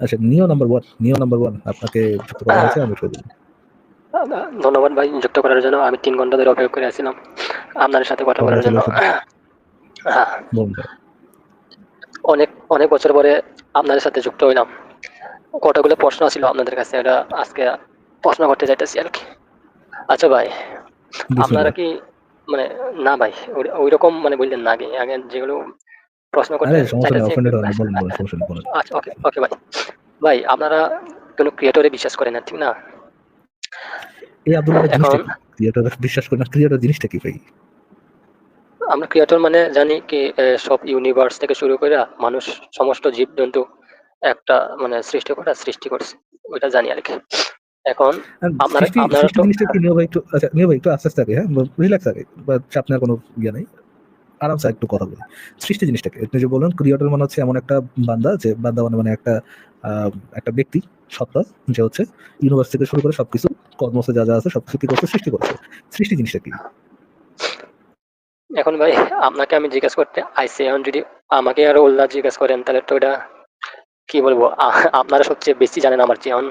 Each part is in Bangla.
আচ্ছা নিও নাম্বার ওয়ান নিও নাম্বার ওয়ান আপনাকে যুক্ত করা হয়েছে আমি শুরু ধন্যবাদ ভাই যুক্ত করার জন্য। আমি তিন ঘণ্টা ধরে অপেক্ষা করে আছিলাম আপনার সাথে কথা বলার জন্য। হ্যাঁ। অনেক অনেক বছর পরে আপনাদের সাথে যুক্ত হইলাম। কতগুলো প্রশ্ন ছিল আপনাদের কাছে এটা আজকে প্রশ্ন করতে যাইতেছি আর কি। আচ্ছা ভাই আপনারা কি মানে না ভাই ওই রকম মানে বললেন না আগে আগে যেগুলো প্রশ্ন করতে বলুন আচ্ছা ওকে ওকে ভাই ভাই আপনারা কোনো ক্রিয়েটরে বিশ্বাস করেন না ঠিক না? এই আব্দুল্লাহ জিনিসটা ক্রিয়েটর বিশ্বাস করি না ক্রিয়েটর জিনিসটা কি ভাই? আমরা ক্রিয়েটর মানে জানি কি সব ইউনিভার্স থেকে শুরু করে মানুষ সমস্ত জীব জন্তু একটা মানে সৃষ্টি করা সৃষ্টি করছে ওইটা জানি আর কি। এখন আপনারা- আপনারা তো- জিনিসটা কি নিও ভাই একটু আচ্ছা নিও ভাই একটু আস্তে আস্তে আগে হ্যাঁ রিল্যাক্স আগে বা চাপ নেওয়ার কোনো ইয়ে নেই? আরামসে একটু কথা বলি। সৃষ্টি জিনিসটাকে আপনি যে বললেন ক্রিয়েটর মানে হচ্ছে এমন একটা বান্দা যে বান্দা মানে মানে একটা আহ, একটা ব্যক্তি সত্তা যে হচ্ছে ইউনিভার্স থেকে শুরু করে সবকিছু কর্মসে যা যা আছে সবকিছু কি করছে? সৃষ্টি করছে। সৃষ্টি জিনিসটা কি? এখন ভাই আপনাকে আমি জিজ্ঞেস করতে আইসি এখন যদি আমাকে আর উল্লাহ জিজ্ঞেস করেন তাহলে তো এটা কি বলব? আপনারা সবচেয়ে বেশি জানেন আমার চেয়ে এখন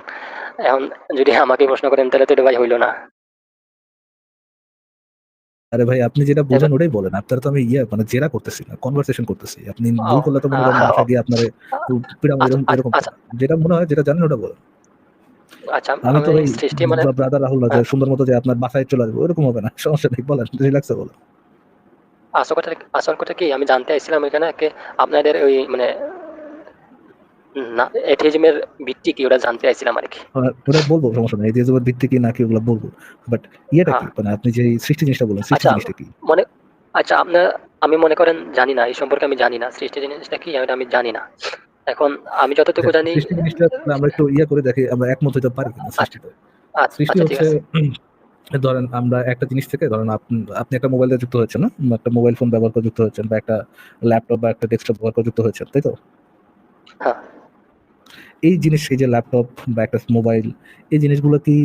এখন যদি আমাকে প্রশ্ন করেন তাহলে তো এটা ভাই হইল না। আরে ভাই আপনি যেটা বোঝেন ওটাই বলেন। আপনারা তো আমি ইয়ে মানে জেরা করতেছি না কনভারসেশন করতেছি। আপনি ভুল করলে তো মনে করেন আহ, বাসায় আপনার পিড়াম এরকম আচ্ছা, এরকম আচ্ছা। যেটা মনে হয় যেটা জানেন ওটা বলেন। আচ্ছা আমি তো সৃষ্টি মানে ব্রাদার রাহুল না সুন্দর মতো যে আপনার বাসায় চলে আসব ওরকম হবে না সমস্যা নেই বলেন রিল্যাক্সে বলেন। আসল কথা আসল কথা কি আমি জানতে চাইছিলাম এখানে আপনাদের ওই মানে না এথিজমের ভিত্তি কি? ওটা জানতে চাইছিলাম আর কি ওটা বলব সমস্যা নেই। এই ভিত্তি কি না কি ওগুলো বলব। বাট ইয়েটা কি? হ্যাঁ। মানে আপনি যে সৃষ্টি জিনিসটা বলেন সৃষ্টি আচ্ছা। জিনিসটা কি? মানে আচ্ছা আপনার আমি মনে করেন জানি না এই সম্পর্কে আমি জানি না। সৃষ্টি জিনিসটা কি এটা আমি জানি না। এখন আমি যতটুকু জানি সৃষ্টি জিনিসটা আমরা একটু ইয়ে করে দেখি আমরা একমত হতে পারি কিনা সৃষ্টিতে? আচ্ছা সৃষ্টি আচ্ছা, হচ্ছে ধরেন আমরা একটা জিনিস থেকে ধরেন আপনি- আপনি একটা মোবাইল দিয়ে যুক্ত হয়েছেন না? একটা মোবাইল ফোন ব্যবহার করে যুক্ত হয়েছেন বা একটা ল্যাপটপ বা একটা ডেস্কটপ ব্যবহার করে যুক্ত হয়েছেন তাই তো? হ্যাঁ। এই জিনিস এই যে ল্যাপটপ বা একটা মোবাইল এই জিনিসগুলো কি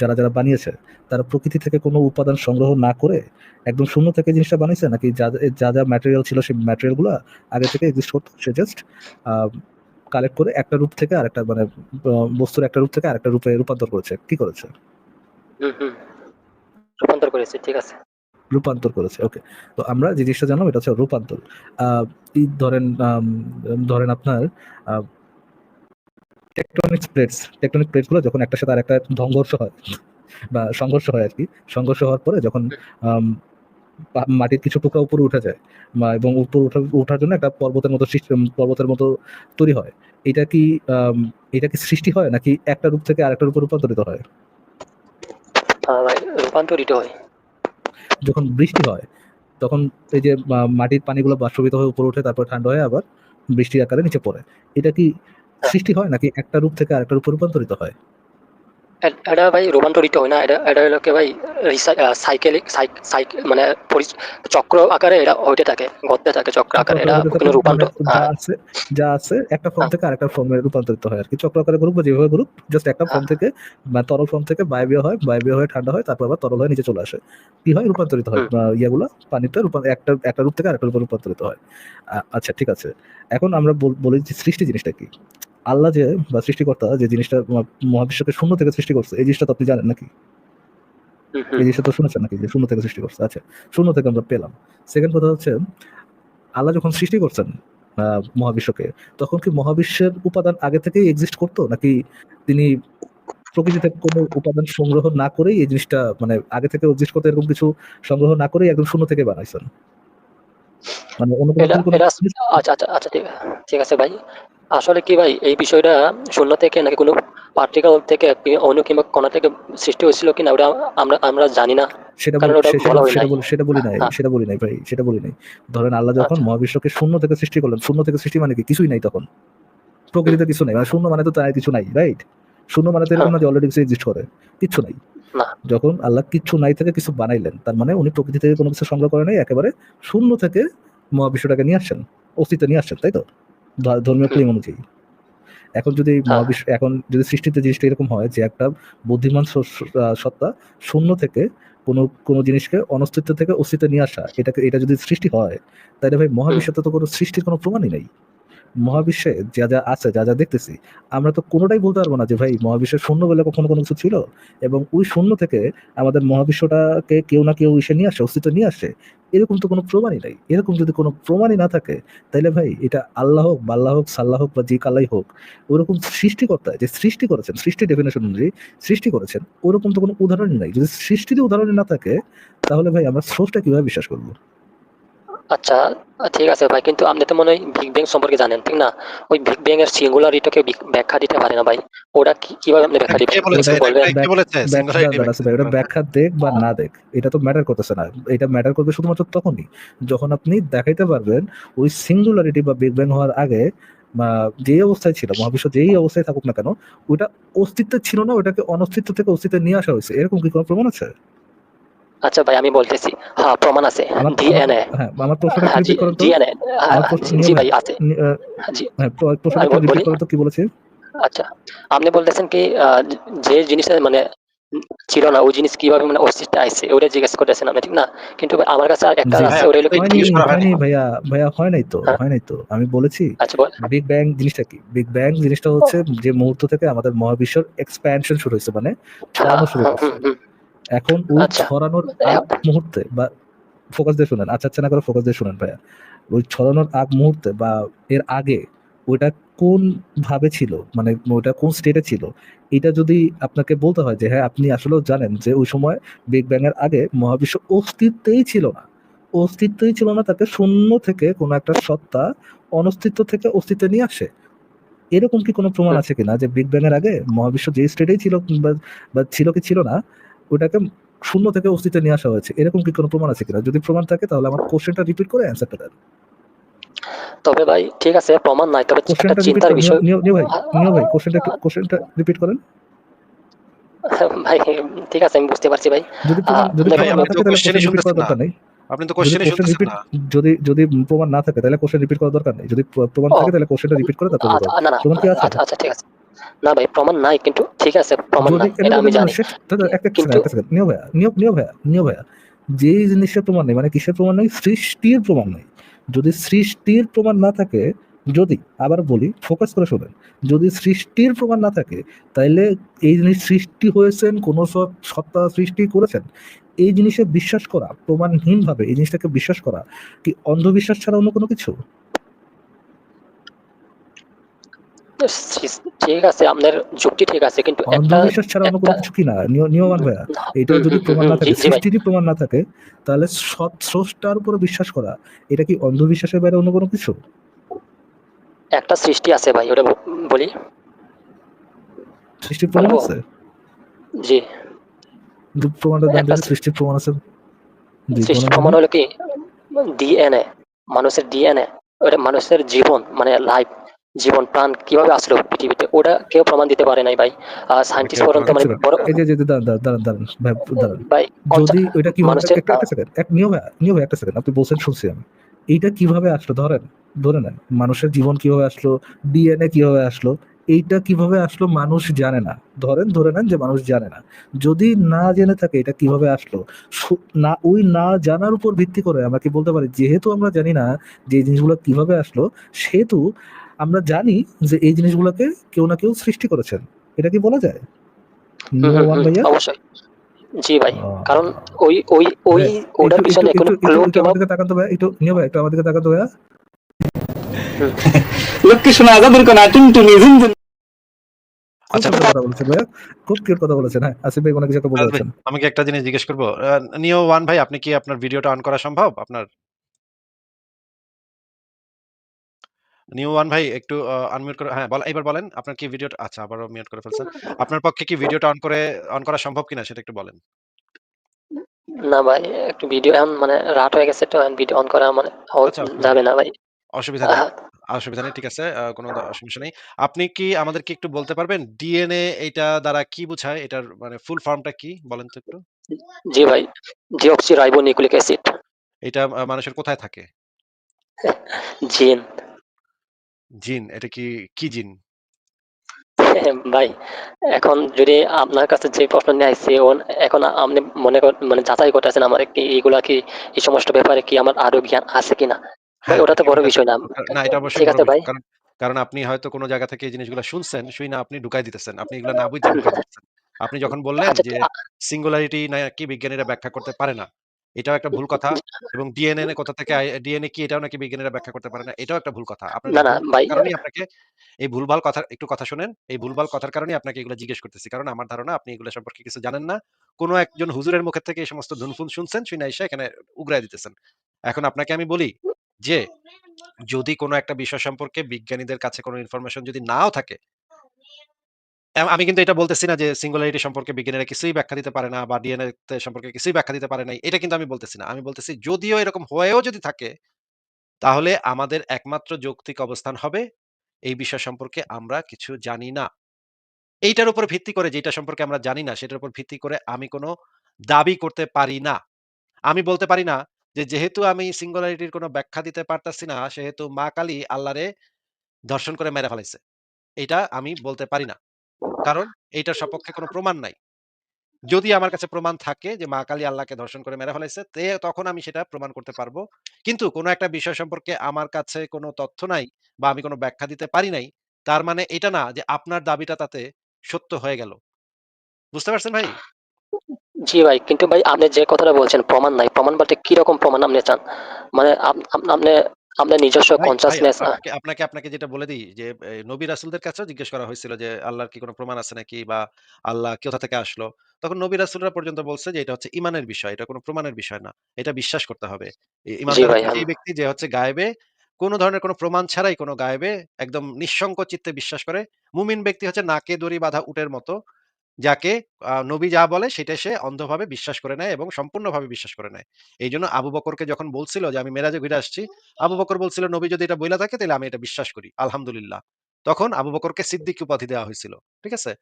যারা যারা বানিয়েছে তারা প্রকৃতি থেকে কোনো উপাদান সংগ্রহ না করে একদম শূন্য থেকে জিনিসটা বানিয়েছে? নাকি যা যা যা ম্যাটেরিয়াল ছিল সেই ম্যাটেরিয়ালগুলো আগে থেকে এক্সিস্ট করতো? সে জাস্ট কালেক্ট করে একটা রূপ থেকে আরেকটা মানে আহ, বস্তুর একটা রূপ থেকে আরেকটা রূপে রূপান্তর করেছে। কি করেছে? রূপান্তর করেছে ঠিক আছে। রূপান্তর করেছে ওকে তো আমরা যে জিনিসটা জানলাম এটা হচ্ছে রূপান্তর। আহ, এই ধরেন ধরেন আপনার টেকটনিক প্লেটস টেকটনিক প্লেটগুলো যখন একটার সাথে আরেকটা সংঘর্ষ হয় বা সংঘর্ষ হয় আর কি সংঘর্ষ হওয়ার পরে যখন মাটির কিছু টুকরা উপরে উঠে যায় বা- এবং উপর উঠা ওঠার জন্য একটা পর্বতের মতো পর্বতের মতো তৈরি হয় এটা কি এটা কি সৃষ্টি হয় নাকি একটা রূপ থেকে আরেকটা রূপে রূপান্তরিত হয়? রূপান্তরিত হয়। যখন বৃষ্টি হয় তখন এই যে মাটির পানিগুলো বাষ্পীভূত হয়ে উপরে ওঠে তারপর ঠান্ডা হয়ে আবার বৃষ্টির আকারে নিচে পড়ে এটা কি সৃষ্টি হয় নাকি একটা রূপ থেকে আরেকটা রূপে রূপান্তরিত হয়? এটা ভাই রূপান্তরিত হয় না। এটা এটা হলো কি ভাই সাইকেলিক সাইকেল মানে চক্র আকারে এটা হইতে থাকে ঘটতে থাকে চক্র আকারে। এটা কোনো রূপান্তর মানে যা হ্যাঁ, আছে যা আছে একটা ফর্ম হ্যাঁ। থেকে আরেকটা ফর্মে রূপান্তরিত হয় আর কি চক্র আকারে গ্রুপ বা যেভাবে গ্রুপ জাস্ট একটা ফর্ম হ্যাঁ। থেকে বা তরল ফর্ম থেকে বায়বীয় হয় বায়বীয় হয়ে ঠান্ডা হয় তারপর আবার তরল হয়ে নিচে চলে আসে। কি হয়? রূপান্তরিত হয় ইয়েগুলো পানিতে একটা একটা রূপ থেকে আরেকটা রূপে রূপান্তরিত হয়। আচ্ছা ঠিক আছে। এখন আমরা বলি সৃষ্টি জিনিসটা কি? আল্লাহ যে বা সৃষ্টিকর্তা যে জিনিসটা মহাবিশ্বকে শূন্য থেকে সৃষ্টি করছে এই জিনিসটা তো আপনি জানেন নাকি। এই জিনিসটা তো শুনেছেন নাকি যে শূন্য থেকে সৃষ্টি করছে? আচ্ছা শূন্য থেকে আমরা পেলাম। সেকেন্ড কথা হচ্ছে আল্লাহ যখন সৃষ্টি করছেন মহাবিশ্বকে তখন কি মহাবিশ্বের উপাদান আগে থেকেই এক্সিস্ট করতো? নাকি তিনি প্রকৃতি থেকে কোনো উপাদান সংগ্রহ না করেই এই জিনিসটা মানে আগে থেকে এক্সিস্ট করতে এরকম কিছু সংগ্রহ না করেই একদম শূন্য থেকে বানাইছেন? মানে আচ্ছা আচ্ছা আচ্ছা ঠিক আছে ভাই। আসলে কি ভাই এই বিষয়টা শূন্য থেকে নাকি কোনো পার্টিকেল থেকে অণু কিংবা কণা থেকে সৃষ্টি হয়েছিল কিনা ওটা আমরা আমরা জানি না। সেটা বলি- সেটা নাই। বলি হ্যাঁ। সেটা বলি নাই ভাই সেটা বলি নাই। ধরেন আল্লাহ যখন আচ্ছা। মহাবিশ্বকে শূন্য থেকে সৃষ্টি করলেন শূন্য থেকে সৃষ্টি মানে কি? কিছুই নাই তখন। প্রকৃতিতে কিছু নাই। মানে শূন্য মানে তো তাই কিছু নাই রাইট শূন্য মানে তো এরকম না যে অলরেডি কিছু এক্সিস্ট করে কিচ্ছু নাই। যখন আল্লাহ কিচ্ছু নাই থেকে কিছু বানাইলেন তার মানে উনি প্রকৃতি থেকে কোনো কিছু সংগ্রহ করে নাই একেবারে শূন্য থেকে মহাবিশ্বটাকে নিয়ে আসছেন অস্তিত্ব নিয়ে আসছেন তাই তো? ধর্মীয় ক্লেম অনুযায়ী এখন যদি হ্যাঁ। মহাবিশ্ব এখন যদি সৃষ্টিতে জিনিসটা এরকম হয় যে একটা বুদ্ধিমান সত্তা শূন্য থেকে কোনো কোনো জিনিসকে অনস্তিত্ব থেকে অস্তিত্ব নিয়ে আসা এটাকে এটা যদি সৃষ্টি হয় তাহলে ভাই মহাবিশ্বতে তো কোনো সৃষ্টির কোনো প্রমাণই নেই মহাবিশ্বে যা যা আছে, যা যা দেখতেছি, আমরা তো কোনোটাই বলতে পারব না যে ভাই মহাবিশ্বের শূন্য বলে কখনো কোনো কিছু ছিল। এবং ওই শূন্য থেকে আমাদের মহাবিশ্বটাকে কেউ না কেউ এসে নিয়ে আসে, অস্তিত্ব নিয়ে আসে। এরকম তো কোনো প্রমাণই নাই। এরকম যদি কোনো প্রমাণই না থাকে তাহলে ভাই এটা আল্লাহ হোক বা আল্লাহ হোক, সাল্লাহ হোক বা যে কালাই হোক, ওরকম সৃষ্টিকর্তা যে সৃষ্টি করেছেন সৃষ্টি ডেফিনেশন অনুযায়ী সৃষ্টি করেছেন, ওরকম তো কোনো উদাহরণই নাই। যদি সৃষ্টিতে উদাহরণই না থাকে, তাহলে ভাই আমরা স্রোতটা কীভাবে বিশ্বাস করব? আচ্ছা ঠিক আছে ভাই কিন্তু আপনি তো মনে হয় বিগ ব্যাং সম্পর্কে জানেন ঠিক না? ওই বিগ ব্যাং এর সিঙ্গুলারিটাকে ব্যাখ্যা দিতে পারে না ভাই। ওটা কীভাবে আপনি ব্যাখ্যা দিবেন? ওটা ব্যাখ্যা দেখ বা না দেখ এটা তো ম্যাটার করতেছে না। এটা ম্যাটার করবে শুধুমাত্র তখনই যখন আপনি দেখাইতে পারবেন ওই সিঙ্গুলারিটি বা বিগ ব্যাং হওয়ার আগে বা যেই অবস্থায় ছিল মহাবিশ্ব যেই অবস্থায় থাকুক না কেন ওটা অস্তিত্ব ছিল না ওটাকে অনস্তিত্ব থেকে অস্তিত্বে নিয়ে আসা হয়েছে। এরকম কি কোনো প্রমাণ আছে? আচ্ছা ভাই আমি বলতেছি। হ্যাঁ প্রমাণ আছে। ডিএনএ। হ্যাঁ আমার প্রশ্নটা হ্যাঁ জি রিপিট করেন ডিএনএ। জি ভাই আছে। জি। হ্যাঁ প্রশ্নটা আমি বলি- রিপিট করেন তো কি বলেছে? আচ্ছা আপনি বলতেছেন কি যে জিনিসটা মানে ছিল না ওই জিনিস কীভাবে মানে অস্তিত্বে আইছে ওটা জিজ্ঞেস করতেছেন আপনি ঠিক না? কিন্তু আমার কাছে আর একটা জি, আছে ওটা হলো ভাইয়া ভাইয়া হয় নাই তো হ্যাঁ। হয় নাই তো। আমি বলেছি আচ্ছা বল। বিগ ব্যাং জিনিসটা কি? বিগ ব্যাং জিনিসটা হচ্ছে যে মুহূর্ত থেকে আমাদের মহাবিশ্বের এক্সপ্যানশন শুরু হয়েছে মানে ছড়ানো শুরু হুম। এখন ওই আচ্ছা। ছড়ানোর আগ মুহূর্তে বা ফোকাস দিয়ে শুনেন আচ্ছা আচ্ছা না করে ফোকাস দিয়ে শুনেন ভাইয়া। ওই ছড়ানোর আগ মুহূর্তে বা এর আগে ওইটা কোন ভাবে ছিল? মানে ওইটা কোন স্টেটে ছিল? এটা যদি আপনাকে বলতে হয় যে হ্যাঁ আপনি আসলেও জানেন যে ওই সময় বিগ ব্যাং এর আগে মহাবিশ্ব অস্তিত্বেই ছিল না। অস্তিত্বই ছিল না তাকে শূন্য থেকে কোনো একটা সত্তা অনস্তিত্ব থেকে অস্তিত্বে নিয়ে আসে। এরকম কি কোনো প্রমাণ। আছে কিনা যে বিগ ব্যাং এর আগে মহাবিশ্ব যে স্টেটেই ছিল বা ছিল কি ছিল না ওটাকে শূন্য থেকে অস্তিত্বে নিয়ে আসা হয়েছে। এরকম কি কোনো প্রমাণ আছে কিনা? যদি প্রমাণ থাকে তাহলে আমার কোশ্চেনটা রিপিট করে অ্যান্সারটা দেন। তবে ভাই ঠিক আছে প্রমাণ নাই তবে একটা চিন্তার বিষয়। নিও নিও ভাই নিও ভাই কোশ্চেনটা কোশ্চেনটা রিপিট করেন। ভাই ঠিক আছে আমি বুঝতে পারছি ভাই। যদি প্রমাণ যদি ভাই, আপনি না তো থাকে তাহলে question-ই কোশ্চেন রিপিট করার দরকার নেই। আপনি তো যদি কোশ্চেনই কোশ্চেন শুনতেছেন না। যদি যদি প্রমাণ না থাকে তাহলে কোশ্চেন রিপিট করার দরকার নেই। যদি প্রমাণ থাকে তাহলে কোশ্চেনটা রিপিট করে তারপর আচ্ছা, না না প্রমাণ কি আছে? আচ্ছা আচ্ছা ঠিক আছে। না ভাই প্রমাণ নাই কিন্তু ঠিক আছে প্রমাণ নাই এটা আমি জানি। কিন্তু- নিও ভাইয়া নিও নিও ভাইয়া নিও ভাইয়া। যেই জিনিসের প্রমাণ নেই মানে কিসের প্রমাণ নেই? সৃষ্টির প্রমাণ নেই। যদি সৃষ্টির প্রমাণ না থাকে যদি আবার বলি ফোকাস করে শোনেন। যদি সৃষ্টির প্রমাণ না থাকে তাইলে এই জিনিস সৃষ্টি হয়েছেন কোন সব সত্তা সৃষ্টি করেছেন এই জিনিসে বিশ্বাস করা প্রমাণহীনভাবে এই জিনিসটাকে বিশ্বাস করা কি অন্ধবিশ্বাস ছাড়া অন্য কোনো কিছু? ঠিক আছে আপনার যুক্তি ঠিক আছে কিন্তু অন্ধবিশ্বাস ছাড়া অন্য কোনো না নিয়মান ভাইয়া এটা যদি প্রমাণ না থাকে জি প্রমাণ না থাকে তাহলে সৎ স্রষ্টার উপরে বিশ্বাস করা এটা কি অন্ধবিশ্বাসের বাইরে অন্য কোনো কিছু? একটা সৃষ্টি আছে ভাই ওটা বলি? সৃষ্টির প্রমাণ আছে? জি। প্রমাণটা দেন সৃষ্টির প্রমাণ আছে। সৃষ্টি প্রমাণ হলো কি? ডিএনএ মানুষের ডিএনএ ওটা মানুষের জীবন মানে লাইফ জীবন প্রাণ কীভাবে আসলো পৃথিবীতে ওটা কেউ প্রমাণ দিতে পারে নাই ভাই। সায়েন্টিস্ট পর্যন্ত মানে বড় এই যে দাঁড়ান দাঁড়ান দাঁড়ান ভাই দাঁড়ান। ভাই যদি ওইটা কীভাবে মানুষের- একটা সেকেন্ড এক নিয়ম নিয়ম একটা সেকেন্ড আপনি বলছেন শুনছি আমি। এইটা কীভাবে আসলো ধরেন ধরে নেন মানুষের জীবন কীভাবে আসলো ডিএনএ কীভাবে আসলো এইটা কীভাবে আসলো মানুষ জানে না। ধরেন ধরে নেন যে মানুষ জানে না। যদি না জেনে থাকে এটা কীভাবে আসলো না ওই না জানার উপর ভিত্তি করে আমরা কি বলতে পারি যেহেতু আমরা জানি না যে জিনিসগুলো কীভাবে আসলো সেহেতু আমরা জানি যে এই জিনিসগুলোকে কেউ না কেউ সৃষ্টি করেছেন এটা কি বলা যায় ভাইয়া অবশ্যই জি ভাই কারণ ওই ওই ওই ভাই, ওটার পিছনে কোনো একটু- ক্লু একটু- কিংবা নিয়ে ভাই, একটু ভাইয়া। শোনা কোন ঝুনঝুন আচ্ছা। কথা বলেছেন ভাইয়া, খুব কথা বলেছেন, হ্যাঁ। ভাই ভাই। আমি কি একটা জিনিস জিজ্ঞেস করব আহ, নিও ওয়ান ভাই আপনি কি আপনার ভিডিওটা অন করা সম্ভব আপনার ওয়ান ভাই একটু আনমিউট করে হ্যাঁ এবার বলেন আপনার কি ভিডিওটা আচ্ছা আবারও মিউট করে ফেলছেন। আপনার পক্ষে কি ভিডিওটা অন করে অন করা সম্ভব কিনা সেটা একটু বলেন। না ভাই একটু ভিডিও এখন মানে রাত হয়ে গেছে তো ভিডিও অন করা মানে আচ্ছা। যাবে না ভাই। অসুবিধা নেই অসুবিধা নেই ঠিক আছে কোনো সমস্যা নেই। আপনি কি আমাদেরকে একটু বলতে পারবেন ডিএনএ এটা দ্বারা কি বোঝায়? এটার মানে ফুল ফর্মটা কি বলেন তো একটু। জি ভাই ডিঅক্সি রাইবো নিউক্লিক অ্যাসিড এটা মানুষের কোথায় থাকে? জিন জিন এটা কি কি জিন ভাই এখন যদি আপনার কাছে যে প্রশ্ন নিয়ে আসছে এখন আপনি মনে মানে যাচাই করতেছেন আমার কি এইগুলা কি এই সমস্ত ব্যাপারে কি আমার আরও জ্ঞান আছে কিনা হ্যাঁ, ওটা তো বড় বিষয় না না এটা অবশ্যই ঠিক আছে ভাই কারণ আপনি হয়তো কোনো জায়গা থেকে এই জিনিসগুলো শুনছেন, শুই না আপনি ঢুকাই দিতেছেন। আপনি এগুলা না বুইঝা ঢুকাই দিতেছেন। আপনি যখন বললেন আচ্ছা যে আ সিঙ্গুলারিটি নাকি বিজ্ঞানীরা ব্যাখ্যা করতে পারে না। এটাও একটা ভুল কথা এবং ডিএনএ কোথা থেকে ডিএনএ কি এটাও নাকি বিজ্ঞানীরা ব্যাখ্যা করতে পারে না। এটাও একটা ভুল কথা। আপনার কারণেই আপনাকে এই ভুলভাল কথা একটু কথা শোনেন। এই ভুলভাল কথার কারণে আপনাকে এগুলো জিজ্ঞেস করতেছি। কারণ আমার ধারণা আপনি এগুলো সম্পর্কে কিছু জানেন না। কোন একজন হুজুরের মুখের থেকে এই সমস্ত ধুনফুন শুনছেন, শুইনা এসে এখানে উগরায় দিতেছেন। এখন আপনাকে আমি বলি যে যদি কোনো একটা বিষয় সম্পর্কে বিজ্ঞানীদের কাছে কোনো ইনফরমেশন যদি নাও থাকে আমি কিন্তু এটা বলতেছি না যে সিঙ্গুলারিটি সম্পর্কে বিজ্ঞানীরা কিছুই ব্যাখ্যা দিতে পারে না বা ডিএনএ সম্পর্কে কিছুই ব্যাখ্যা দিতে পারে নাই। এটা কিন্তু আমি বলতেছি না। আমি বলতেছি যদিও এরকম হয়েও যদি থাকে, তাহলে আমাদের একমাত্র যৌক্তিক অবস্থান হবে এই বিষয় সম্পর্কে আমরা কিছু জানি না। এইটার উপর ভিত্তি করে যেটা সম্পর্কে আমরা জানি না, সেটার উপর ভিত্তি করে আমি কোনো দাবি করতে পারি না। আমি বলতে পারি না যে যেহেতু আমি সিঙ্গুলারিটির কোনো ব্যাখ্যা দিতে পারতাছি না, সেহেতু মা কালী আল্লাহরে ধর্ষণ করে মেরে ফেলাইছে। এটা আমি বলতে পারি না। কারণ এইটার সপক্ষে কোনো প্রমাণ নাই। যদি আমার কাছে প্রমাণ থাকে যে মা কালী আল্লাহকে ধর্ষণ করে মেরে ফেলাইছে, তে তখন আমি সেটা প্রমাণ করতে পারব। কিন্তু কোনো একটা বিষয় সম্পর্কে আমার কাছে কোনো তথ্য নাই বা আমি কোনো ব্যাখ্যা দিতে পারি নাই, তার মানে এটা না যে আপনার দাবিটা তাতে সত্য হয়ে গেল। বুঝতে পারছেন ভাই? জি ভাই। কিন্তু ভাই আপনি যে কথাটা বলছেন প্রমাণ নাই। প্রমাণ বলতে কীরকম প্রমাণ আপনি চান? মানে আপ আপ আপনি আপনার নিজস্ব আ আপনাকে আপনাকে যেটা বলে দেই যে নবী রাসূলদের কাছেও জিজ্ঞেস করা হয়েছিল যে আল্লাহর কি কোনো প্রমাণ আছে নাকি বা আল্লাহ কোথা থেকে আসলো? তখন নবী রাসূলরা পর্যন্ত বলছে যে এটা হচ্ছে ঈমানের বিষয়। এটা কোনো প্রমাণের বিষয় না। এটা বিশ্বাস করতে হবে। ই জি ঈমানদার ভাই, হচ্ছে আম সেই ব্যক্তি যে হচ্ছে গায়েবে কোনো ধরনের কোনো প্রমাণ ছাড়াই কোনো গায়েবে একদম নিঃসংক চিত্তে বিশ্বাস করে। মুমিন ব্যক্তি হচ্ছে নাকে দড়ি বাঁধা উটের মতো যাকে নবী যা বলে সেটা সে অন্ধভাবে বিশ্বাস করে নেয় এবং সম্পূর্ণভাবে বিশ্বাস করে নেয়। এইজন্য আবু বকরকে যখন বলছিল যে আমি মেরাজে ঘুরে আসছি, আবু বকর বলছিল নবী যদি এটা বইলা থাকে তাইলে আমি এটা বিশ্বাস করি। আলহামদুলিল্লাহ। তখন আবু বকরকে সিদ্দিক উপাধি দেওয়া হয়েছিল। ঠিক আছে?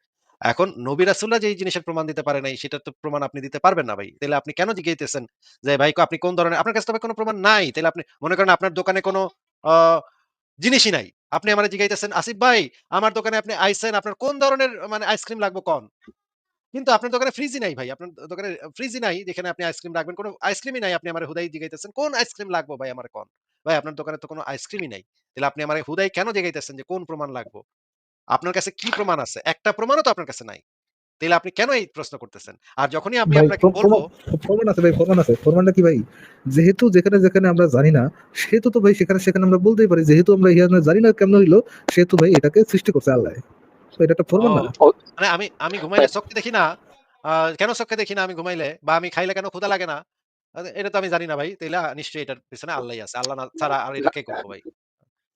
এখন নবী রাসূলরা যে এই জিনিসের প্রমাণ দিতে পারে নাই সেটার তো প্রমাণ আপনি দিতে পারবেন না ভাই। তাহলে আপনি কেন জিজ্ঞাইতেছেন যে ভাই আপনি কোন ধরনের আপনার কাছে তো ভাই কোনো প্রমাণ নাই। তাহলে আপনি মনে করেন আপনার দোকানে কোনো জিনিসই নাই। আপনি আমার জিজ্ঞাইতেছেন, "আসিফ ভাই আমার দোকানে আপনি আইসেন আপনার কোন ধরনের মানে আইসক্রিম লাগবো কন?" কিন্তু আপনার দোকানে ফ্রিজই নাই ভাই। আপনার দোকানে ফ্রিজই নাই যেখানে আপনি আইসক্রিম রাখবেন। কোনো আইসক্রিমই নাই। আপনি আমার হুদাই জিগাইতেছেন, "কোন আইসক্রিম লাগবো ভাই আমার কন?" ভাই আপনার দোকানে তো কোনো আইসক্রিমই নাই। তাহলে আপনি আমার হুদাই কেন জিগাইতেছেন যে কোন প্রমাণ লাগবো? আপনার কাছে কি প্রমাণ আছে? একটা প্রমাণও তো আপনার কাছে নাই। তাইলে আপনি কেন এই প্রশ্ন করতেছেন? আর যখনই আমি আপনাকে বলব প্রমাণ আছে ভাই, প্রমাণ আছে। প্রমাণটা কি ভাই? যেহেতু যেখানে, যেখানে আমরা জানি না, সেহেতু তো ভাই সেখানে, সেখানে আমরা বলতেই পারি। যেহেতু আমরা ইহানে জানি না কেমনে হইল, সেহেতু ভাই এটাকে সৃষ্টি করছে আল্লাহ। তো এটা একটা প্রমাণ না? মানে আমি আমি ঘুমাইলে চোখে দেখি না। কেন চোখে দেখি না আমি ঘুমাইলে? বা আমি খাইলে কেন ক্ষুধা লাগে না? এটা তো আমি জানি না ভাই। তাইলে নিশ্চয়ই এটার পেছনে আল্লাহই আছে। আল্লাহ না ছাড়া আর এটা না কে করবে ভাই?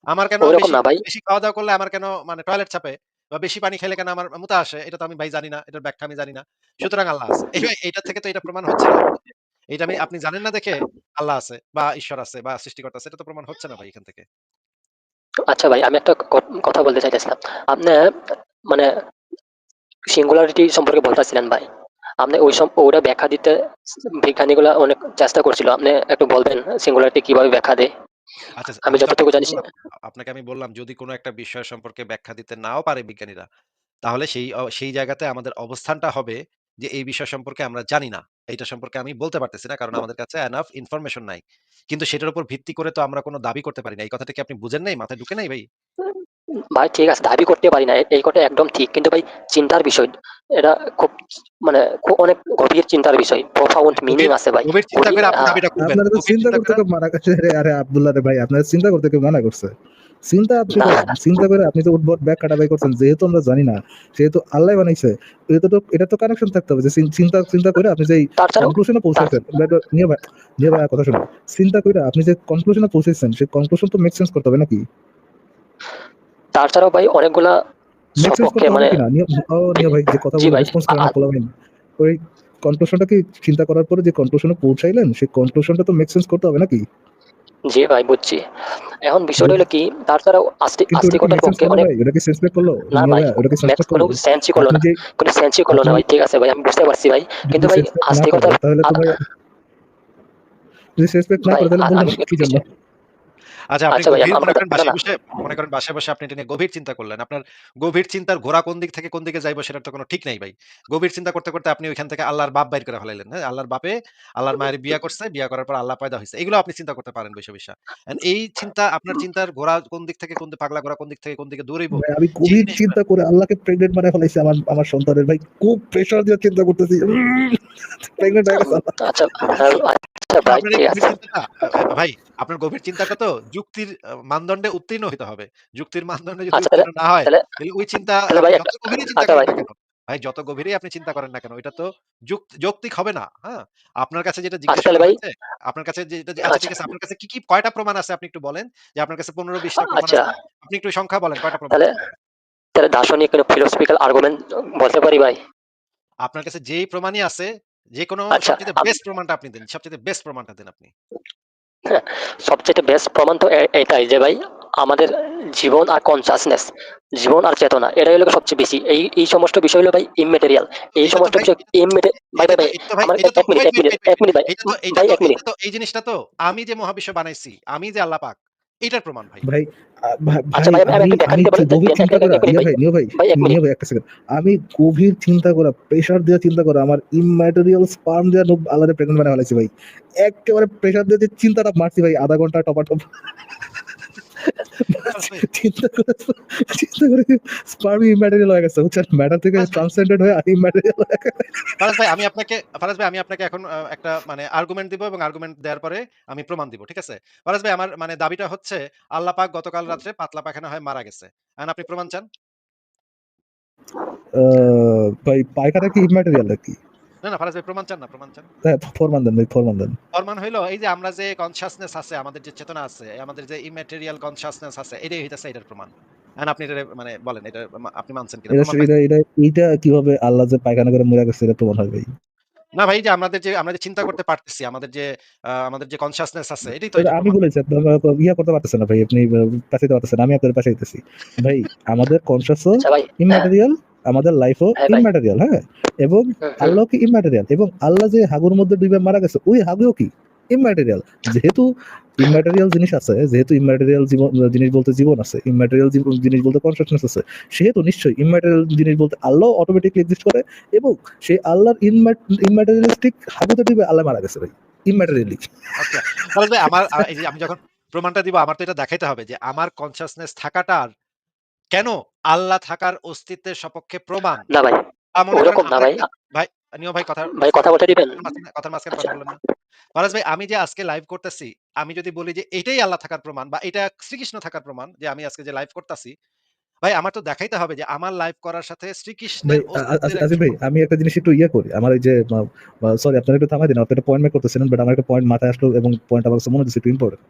আমার কেন বেশি, ভাই। বেশি খাওয়া-দাওয়া করলে আমার কেন মানে টয়লেট চাপে? বা বেশি পানি খেলে কেন আমার মুতা আসে? এটা তো আমি ভাই জানি না। এটার ব্যাখ্যা আমি জানি না। সুতরাং আল্লাহ আছে। এই ভাই এইটা থেকে তো এটা প্রমাণ হচ্ছে না। এইটা আমি আপনি জানেন না দেখে আল্লাহ আছে বা ঈশ্বর আছে বা সৃষ্টিকর্তা আছে। এটা তো প্রমাণ হচ্ছে না ভাই এখান থেকে। আচ্ছা ভাই আমি একটা কথা বলতে চাইতেছিলাম। আপনি মানে সিঙ্গুলারিটি সম্পর্কে বলতেছিলেন ভাই। আপনি ওই সম ওটা ব্যাখ্যা দিতে বিজ্ঞানীগুলা অনেক চেষ্টা করছিল। আপনি একটু বলবেন সিঙ্গুলারিটি কীভাবে ব্যাখ্যা দেয়? আচ্ছা, আমি আমি যতটুকু জানি আপনাকে আমি বললাম যদি কোনো একটা বিষয় সম্পর্কে ব্যাখ্যা দিতে নাও পারে বিজ্ঞানীরা, তাহলে সেই সেই জায়গাতে আমাদের অবস্থানটা হবে যে এই বিষয় সম্পর্কে আমরা জানি না। এইটা সম্পর্কে আমি বলতে পারতেছি না। কারণ আমাদের কাছে এনাফ ইনফরমেশন নাই। কিন্তু সেটার উপর ভিত্তি করে তো আমরা কোনো দাবি করতে পারি না। এই কথাটা কি আপনি বুঝেন নাই? মাথায় ঢুকে নাই ভাই? ভাই ঠিক আছে দাবি করতে পারি না। এই কথা একদম ঠিক। কিন্তু ভাই চিন্তার বিষয়। এটা খুব মানে খুব অনেক গভীর চিন্তার বিষয়। গভীর meaning আছে ভাই। গভীর চিন্তা করে আপনি দাবিটা করবেন। আপনারা তো চিন্তা করতে করে কেউ মানা করছে আরে আব্দুল্লাহ রে ভাই, আপনারা চিন্তা করতে কেউ মানা করছে? চিন্তা আপনি চিন্তা করে আপনি যে উদ্ভট ব্যাখ্যাটা ভাই করছেন, যেহেতু আমরা জানি না, সেহেতু আল্লাহই বানাইছে। এটা তো এটা তো কানেকশন থাকতে হবে যে চিন্তা চিন্তা করে আপনি যেই তাছাড়াও কনক্লুশন ভাই নিয়ে ভাই নিয়ে ভাই কথা শুনুন। চিন্তা কইরা আপনি যে কনক্লুশন পৌঁছেছেন সেই কনক্লুশন তো মেক সেন্স করতে হবে নাকি? তাছাড়াও ভাই অনেকগুলা সপক্ষে মানে ভাই যে না পোলাপাইন। ওই কনক্লুশনটা কি চিন্তা করার পরে যে কনক্লুশন পৌঁছাইলেন, সেই কনক্লুশনটা তো মেক সেন্স করতে হবে নাকি? জি ভাই বুঝছি। এখন বিষয়টা হলো কি তাছাড়াও আস্তি কিন্তু ওটা কি আস্তিকতার মেক সেন্স পক্ষে অনেক সেন্স মেক করল? না ভাই সেন্স করল? সেন্সই করল না। কোনো সেন্সই করল না ভাই। ঠিক আছে ভাই আমি বুঝতে পারছি ভাই। কিন্তু ভাই করে আস্তিকতার তাহলে তো ভাই যদি সেন্স মেক না করে তাহলে কি জন্য? আচ্ছা আপনি আচ্ছা গভীর মনে করেন বাসায় বসে মনে করেন বাসায় বসে আপনি এটা নিয়ে গভীর চিন্তা করলেন। আপনার গভীর চিন্তার ঘোড়া কোন দিক থেকে কোন দিকে যাইবো সেটার তো কোনো ঠিক নাই ভাই। গভীর চিন্তা করতে, করতে আপনি ওইখান থেকে আল্লাহর বাপ বাইর করে ফেলাইলেন। হ্যাঁ? আল্লাহর বাপে আল্লাহর মায়ের বিয়া করছে, বিয়া করার পর আল্লাহ পয়দা হইছে। এগুলো আপনি চিন্তা করতে পারেন বইসা, বইসা। এই চিন্তা আপনার চিন্তার ঘোড়া কোন দিক থেকে কোন দিকে পাগলা ঘোড়া কোন দিক থেকে কোন দিকে দৌড়াইবো আমি গভীর চিন্তা করে আল্লাহকে প্রেগনেন্ট বানায় ফেলাইছি আমার আমার সন্তানের ভাই খুব প্রেশার দিয়ে চিন্তা করতেছি প্রেগনেন্ট আচ্ছা আচ্ছা ভাই আপনার এই ঠিক গভীর আছে চিন্তাটা আ ভাই আপনার গভীর চিন্তাটা তো যুক্তির মানদণ্ডে উত্তীর্ণ হইতে হবে। যুক্তির মানদণ্ডে যদি আচ্ছা, তাহলে- উত্তীর্ণ না হয় তাহলে- তাহলে ওই চিন্তা তাহলে ভাই একটা- যত চিন্তা আচ্ছা করেন ভাই। না কেন ভাই যত গভীরেই আপনি চিন্তা করেন না কেন এটা তো যুক যৌক্তিক হবে না। হ্যাঁ? আপনার কাছে যেটা জিজ্ঞেস তাহলে করা ভাই- হয়েছে, আপনার কাছে যেটা আচ্ছা ঠিক আচ্ছা। আছে আপনার কাছে কি, কি কয়টা প্রমাণ আছে আপনি একটু বলেন যে আপনার কাছে ১৫ ২০ প্রমাণ আচ্ছা। আছে। আপনি একটু সংখ্যা বলেন কয়টা প্রমাণ তাহলে- আছে? তাহলে দার্শনিক ফিলোসফিক্যাল আর্গুমেন্ট বলতে পারি ভাই আপনার কাছে যেই প্রমাণই আছে যেকোনো আচ্ছা, সবচেয়ে বেস্ট প্রমাণটা আপনি দেন। সবচেয়ে বেস্ট প্রমাণটা দেন আপনি। সবচেয়ে বেস্ট প্রমাণ তো এটাই যে ভাই আমাদের জীবন আর কনসাসনেস জীবন আর চেতনা এটাই হলো সবচেয়ে বেশি এই এই সমস্ত বিষয় হলো ভাই ইমমেটেরিয়াল এই সমস্ত বিষয় ভাই ভাই এটা আমার এক মিনিট এক মিনিট এক মিনিট ভাই এটা তো এটা ভাই এক মিনিট তো এই জিনিসটা তো আমি যে মহাবিশ্ব বানাইছি, আমি যে আল্লাহ পাক এটার প্রমাণ ভাই। ভাই আচ্ছা আমি? গভীর চিন্তা করা এক মিনিট ভাই। ভাই নিও ভাই ভাই, এক নিও ভাই একটা সেকেন্ড আমি গভীর চিন্তা করা প্রেশার দিয়ে চিন্তা করা আমার ইম্যাটেরিয়াল স্পার্ম দিয়ে আলাদা প্রেগনেন্ট মানে ফেলাইছি ভাই একেবারে প্রেশার দিয়ে যে চিন্তাটা মারছি ভাই আধা ঘণ্টা টপা টপ চিন্তা করে চিন্তা করে স্পার্ম ইম্যাটেরিয়াল হয়ে গেছে বুঝছেন ম্যাটার থেকে ট্রান্সেন্ডেড হয়ে ইম্যাটেরিয়াল হয়ে ফারাজ ভাই আমি আপনাকে ফারাজ ভাই আমি আপনাকে এখন একটা মানে আর্গুমেন্ট দিব এবং আর্গুমেন্ট দেওয়ার পরে আমি প্রমাণ দিব। ঠিক আছে? ফারাজ ভাই আমার মানে দাবিটা হচ্ছে আল্লাহ পাক গতকাল রাত্রে পাতলা পায়খানা হয়ে মারা গেছে। এখন আপনি প্রমাণ চান? ভাই পায়খানা কি ইম্যাটেরিয়াল নাকি না, না ফারাজ ভাই প্রমাণ চান না, প্রমাণ চান। হ্যাঁ ফরমান দেন ভাই ফরমান দেন প্রমাণ হইল এই যে আমরা যে কনশাসনেস আছে, আমাদের যে চেতনা আছে, আমাদের যে ইম্যাটেরিয়াল কনশাসনেস আছে এটাই হইতাছে এটার প্রমাণ। এখন আপনি এটারে মানে বলেন এটা আপনি মানছেন কিনা? এটা প্রমাণ এটা এটা কীভাবে আল্লাহ যে পায়খানা করে মরে গেছে এটা প্রমাণ হয় ভাই না ভাই যে আমাদের যে আমরা যে চিন্তা করতে পারতেছি, আমাদের যে আমাদের যে কনশাসনেস আছে এটাই তো এটা এটা আমি বলেছি আপনারা ইয়া করতে পারতেছেন না ভাই আপনি পাঠাইতে পারতেছেন আমি ভাই আমাদের কনসাসও আচ্ছা ইম্যাটেরিয়াল আমাদের লাইফও হ্যাঁ ইম্যাটেরিয়াল হ্যাঁ? এবং হুম, হুম। আল্লাহ কি ইম্যাটেরিয়াল এবং আল্লাহ যে হাগুর মধ্যে ডুবে মারা গেছে ওই হাগুও কি? ইম্যাটেরিয়াল যেহেতু ইম্যাটেরিয়াল জিনিস আছে যেহেতু ইম্যাটেরিয়াল জীবন জিনিস বলতে জীবন আছে ইম্যাটেরিয়াল জিনিস বলতে কনসাসনেস আছে সেহেতু নিশ্চয়ই ইম্যাটেরিয়াল জিনিস বলতে আল্লাহ অটোমেটিকলি এক্সিস্ট করে এবং সেই আল্লাহর ইম্যাটেরিয়ালিস্টিক হাগুতে ডুবে আল্লাহ মারা গেছে ভাই ইম্যাটেরিয়ালি আচ্ছা। ভাই আমার এই যে আমি যখন প্রমাণটা দিব আমার তো এটা দেখাইতে হবে যে আমার কনসাসনেস থাকাটা থাকাটার কেন আল্লাহ থাকার অস্তিত্বের সপক্ষে প্রমাণ। না ভাই ওরকম না ভাই ভাই নিও ভাই কথা ভাই কথা বলতে দিবেন কথার মাঝখানে। কথা বললেন না। ফারাজ ভাই আমি যে আজকে লাইভ করতেছি, আমি যদি বলি যে এটাই আল্লাহ থাকার প্রমাণ বা এটা শ্রীকৃষ্ণ থাকার প্রমাণ যে আমি আজকে যে লাইভ করতাছি, ভাই আমার তো দেখাইতে হবে যে আমার লাইভ করার সাথে শ্রীকৃষ্ণের আ- আ- অস্তিত্বের আজিজ ভাই আমি একটা জিনিস একটু ইয়ে করি আমার এই যে সরি আপনারা একটু থামাই দিন আপনি একটা পয়েন্ট মেক করতেছিলেন বাট আমার একটা পয়েন্ট মাথায় আসলো এবং পয়েন্ট আমার মনে হচ্ছে একটু ইম্পর্টেন্ট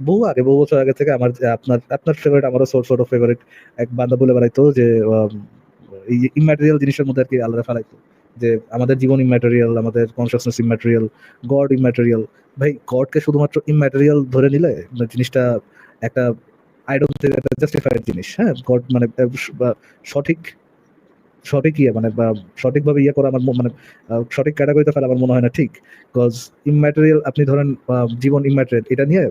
বহু আগে, বহু বছর আগে থেকে আমার আপনার আপনার ফেভারিট আমারও সোর্স অফ ফেভারিট এক বান্দা বলে বেড়াইতো যে ইম্যাটেরিয়াল জিনিসের মধ্যে আর কি আল্লাহ ফেলাইতো। যে আমাদের জীবন ইম্যাটেরিয়াল আমাদের কনসিয়াসনেস ইম্যাটেরিয়াল গড ইম্যাটেরিয়াল ভাই, গডকে শুধুমাত্র ইম্যাটেরিয়াল ধরে নিলে জিনিসটা একটা আই ডোন্ট থিংক একটা জাস্টিফাইড জিনিস হ্যাঁ? গড মানে সঠিক সঠিক ইয়ে মানে সঠিকভাবে ইয়ে করা আমার মানে সঠিক ক্যাটাগরিতে ফেলা আমার মনে হয় না ঠিক। বিকজ ইম্যাটেরিয়াল আপনি ধরেন জীবন ইম্যাটেরিয়াল এটা নিয়ে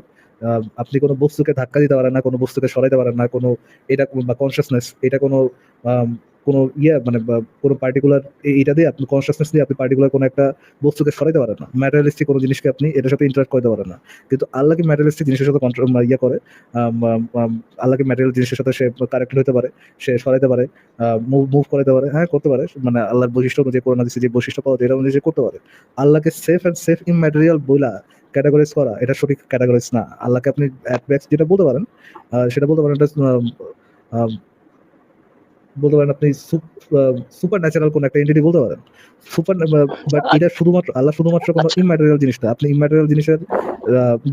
আপনি কোনো বস্তুকে ধাক্কা দিতে পারেন না কোনো বস্তুকে সরাইতে পারেন না কোনো এটা বা কনসিয়াসনেস এটা কোনো কোনো ইয়ে মানে কোনো পার্টিকুলার এটা দিয়ে আপনি কনসিয়াসনেস দিয়ে আপনি পার্টিকুলার কোনো একটা বস্তুকে সরাইতে পারেন না। ম্যাটেরিয়ালিস্টিক কোনো জিনিসকে আপনি এটার সাথে ইন্টারাক্ট করতে পারেন না। কিন্তু আল্লাহ কি ম্যাটেরিয়ালিস্টিক জিনিসের সাথে কন্ট্রোল ইয়ে করে আম, ম্যাটেরিয়াল জিনিসের সাথে সে কারেক্টেড হতে পারে সে সরাইতে পারে মুভ মুভ করতে পারে হ্যাঁ করতে পারে মানে আল্লাহর বৈশিষ্ট্য অনুযায়ী করোনা দিচ্ছে যে বৈশিষ্ট্য পাওয়া যায় এটা অনুযায়ী করতে পারে। আল্লাহকে সেফ অ্যান্ড সেফ ইম্যাটেরিয়াল বইলা ক্যাটাগরাইজ করা, এটা সঠিক ক্যাটাগরাইজ না। আল্লাহকে আপনি অ্যাট যেটা বলতে পারেন সেটা বলতে পারেন, এটা বলতে পারেন আপনি সুপার ন্যাচারাল কোন একটা এন্টিটি বলতে পারেন। সুপার বাট এটা শুধুমাত্র আল্লাহ শুধুমাত্র কোনো। ইম্যাটেরিয়াল জিনিসটা আপনি ইম্যাটেরিয়াল জিনিসের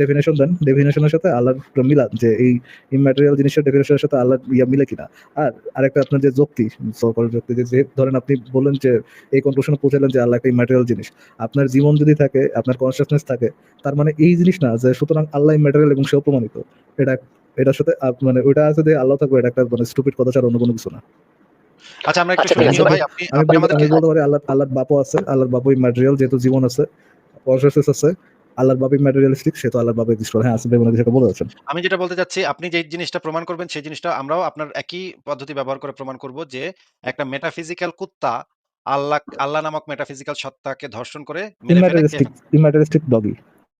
ডেফিনেশন দেন। ডেফিনেশনের সাথে আল্লাহর মিলান যে এই ইম্যাটেরিয়াল জিনিসের ডেফিনেশনের সাথে আল্লাহ ইয়া মিলে কিনা। আর আরেকটা আপনার যে যুক্তি সকল যুক্তি যে ধরেন আপনি বললেন যে এই কনক্লুশনে পৌঁছালেন যে আল্লাহ একটা ইম্যাটেরিয়াল জিনিস। আপনার জীবন যদি থাকে আপনার কনসিয়াসনেস থাকে তার মানে এই জিনিস না যে সুতরাং আল্লাহ ইম্যাটেরিয়াল এবং সেও প্রমাণিত। এটা এটার সাথে মানে ওইটা আছে যে আল্লাহ থাকবে এটা একটা মানে স্টুপিড কথা ছাড়া অন্য কোনো কিছু না। আচ্ছা আমরা একটু আচ্ছা, শুনি। নিও ভাই। আপনি বলতে- আমাদেরকে বলতে পারি আল্লাহ বাপও আছে আল্লাহর বাপও ইম্যাটেরিয়াল যেহেতু জীবন আছে আছে আল্লাহর বাবা ম্যাটেরিয়ালিস্টিক সে তো আল্লাহর বাবা এক্সিস্ট করে। হ্যাঁ আসিফ ভাই সেটা বলে যাচ্ছেন। আমি যেটা বলতে চাচ্ছি আপনি যে জিনিসটা প্রমাণ করবেন সেই জিনিসটা আমরাও আপনার একই পদ্ধতি ব্যবহার করে প্রমাণ করব যে একটা মেটাফিজিক্যাল কুত্তা আল্লাহ আল্লাহ নামক মেটাফিজিক্যাল সত্তাকে ধর্ষণ করে ইম্যাটেরিয়ালিস্টিক ইম্যাটেরিয়ালিস্টিক ডগি